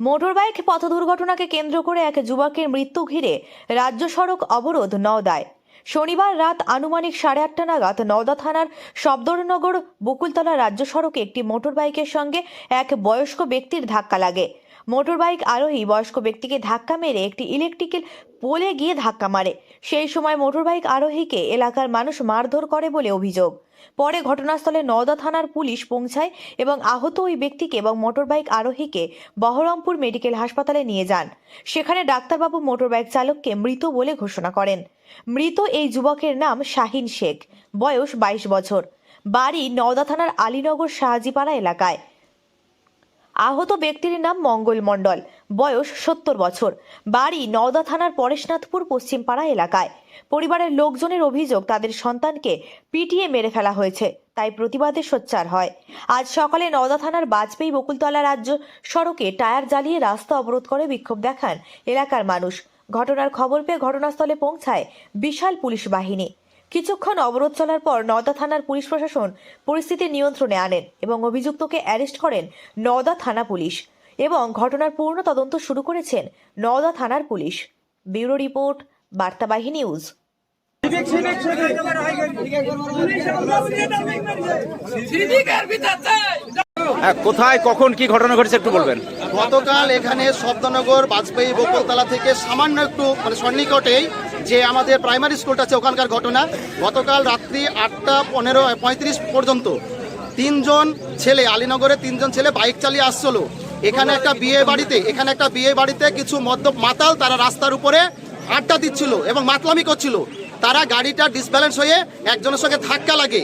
Motorbike পথ দুর্ঘটনাকে কেন্দ্র করে এক যুবকের মৃত্যু ঘিরে রাজ্য সড়ক অবরোধ নদায় শনিবার রাত আনুমানিক সাড়ে আটটা নাগাদ নওদা থানার শব্দরনগর বকুলতলা রাজ্য সড়কে একটি মোটরবাইকের সঙ্গে এক বয়স্ক ব্যক্তির ধাক্কা লাগে। মোটরবাইক আরোহী বয়স্ক ব্যক্তিকে ধাক্কা মেরে একটি ইলেকট্রিক্যাল পোলে গিয়ে ধাক্কা মারে। সেই সময় মোটরবাইক আরোহীকে এলাকার মানুষ মারধর করে বলে অভিযোগ। পরে ঘটনাস্থলে নওদা থানার পুলিশ পৌঁছায় এবং আহত ওই ব্যক্তিকে এবং মোটরবাইক আরোহীকে বহরমপুর মেডিকেল হাসপাতালে নিয়ে যান। সেখানে ডাক্তারবাবু মোটরবাইক চালককে মৃত বলে ঘোষণা করেন। মৃত এই যুবকের নাম শাহিন শেখ। বয়স বাইশ বছর। বাড়ি নওদা থানার আলীনগর শাহাজিপাড়া এলাকায়। আহত ব্যক্তির নাম মঙ্গল মণ্ডল। বয়স সত্তর বছর। বাড়ি নওদা থানার পরেশনাথপুর, পশ্চিমপাড়া এলাকায়। পরিবারের লোকজনের অভিযোগ, তাদের সন্তানকে পিটিয়ে মেরে ফেলা হয়েছে, তাই প্রতিবাদে সোচ্চার হয়। আজ সকালে নওদা থানার বাজপেয়ী বকুলতলা রাজ্য সড়কে টায়ার জ্বালিয়ে রাস্তা অবরোধ করে বিক্ষোভ দেখান এলাকার মানুষ। ঘটনার খবর পেয়ে ঘটনাস্থলে পৌঁছায় বিশাল পুলিশ বাহিনী। কিছুক্ষণ অবরোধ চলার পর নওদা থানার পুলিশ প্রশাসন পরিস্থিতি নিয়ন্ত্রণে আনেন এবং অভিযুক্তকে অ্যারেস্ট করেন নওদা থানা পুলিশ এবং ঘটনার পূর্ণ তদন্ত শুরু করেছেন নওদা থানার পুলিশ। ব্যুরো রিপোর্ট বার্তাবাহী নিউজ। হ্যাঁ কোথায় কখন কি ঘটনা ঘটেছে একটু বলবেন। গতকাল এখানে শব্দনগর বাজপেয়ী বকুলতলা থেকে সামান্য একটু মানে সন্নিকটেই যে আমাদের প্রাইমারি স্কুলটা আছে ওখানকার ঘটনা, গতকাল রাত্রি আটটা পনেরো পঁয়ত্রিশ পর্যন্ত তিনজন ছেলে, আলীনগরে তিনজন ছেলে বাইক চালিয়ে আসছিল। এখানে একটা বিয়ে বাড়িতে, এখানে একটা বিয়ে বাড়িতে কিছু মদ্য মাতাল তারা রাস্তার উপরে আড্ডা দিচ্ছিল এবং মাতলামি করছিল। তারা গাড়িটা ডিসব্যালেন্স হয়ে একজনের সঙ্গে ধাক্কা লাগে।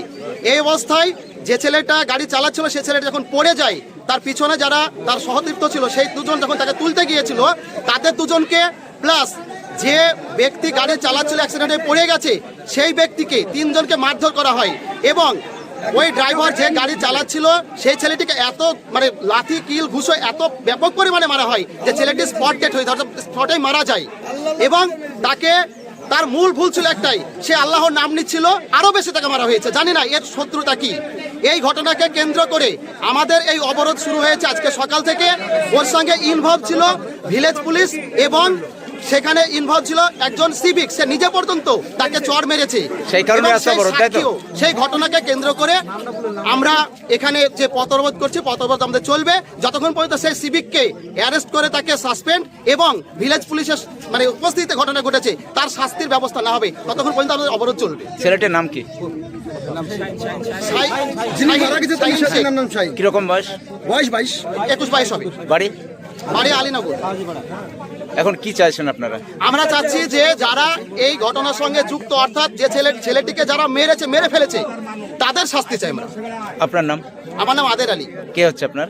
এই অবস্থায় যে ছেলেটা গাড়ি চালাচ্ছিল, সে ছেলেটা যখন পড়ে যায়, তার পিছনে যারা তার সহতীর্থ ছিল, সেই দুজন যখন তাকে তুলতে গিয়েছিল, তাদের দুজনকে প্লাস যে ব্যক্তি গাড়ি চালাচ্ছিল অ্যাক্সিডেন্টে পড়ে গেছে, সেই ব্যক্তিকে তিনজনকে মারধর করা হয় এবং ওই ড্রাইভার যে গাড়ি চালাচ্ছিল, সেই ছেলেটিকে এত মানে লাথি, কিল, ঘুষো এত ব্যাপক পরিমাণে মারা হয় যে ছেলেটি স্পট ডেট হয়ে স্পটেই মারা যায়। এবং তাকে তার মূল ভুল ছিল একটাই, সে আল্লাহর নাম নিচ্ছিল আরও বেশি তাকে মারা হয়েছে। জানি না এর শত্রুতা কি। এই ঘটনাকে কেন্দ্র করে আমাদের এই অবরোধ শুরু হয়েছে আজকে সকাল থেকে। ওর সঙ্গে ইনভলভ ছিল ভিলেজ পুলিশ এবং সেখানে ইনভলভ ছিল একজন সিভিক সে নিজে পর্যন্ত তাকে চড় মেরেছে। সেই কারণে সেই ঘটনাকে কেন্দ্র করে আমরা এখানে যে পথরবোধ করছি পথরবোধ আমাদের চলবে। যতক্ষণ পর্যন্ত সেই সিভিককে অ্যারেস্ট করে তাকে সাসপেন্ড এবং ভিলেজ পুলিশের মানে উপস্থিতিতে ঘটনা ঘটেছে তার শাস্তির ব্যবস্থা না হবে ততক্ষণ পর্যন্ত আমাদের অবরোধ চলবে। ছেলেটির নাম কি? কীরকম বয়স? বয়স বাইশ। একুশ বাইশ হবে। বাড়ি? বাড়ি আলীনগর। এখন কি চাইছেন আপনারা? আমরা চাচ্ছি যে যারা এই ঘটনার সঙ্গে যুক্ত অর্থাৎ যে ছেলে ছেলেটিকে যারা মেরেছে মেরে ফেলেছে তাদের শাস্তি চাই আমরা। আপনার নাম? আমার নাম আদের আলী। কে হচ্ছে আপনার?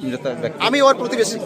আমি ওর প্রতিবেশী।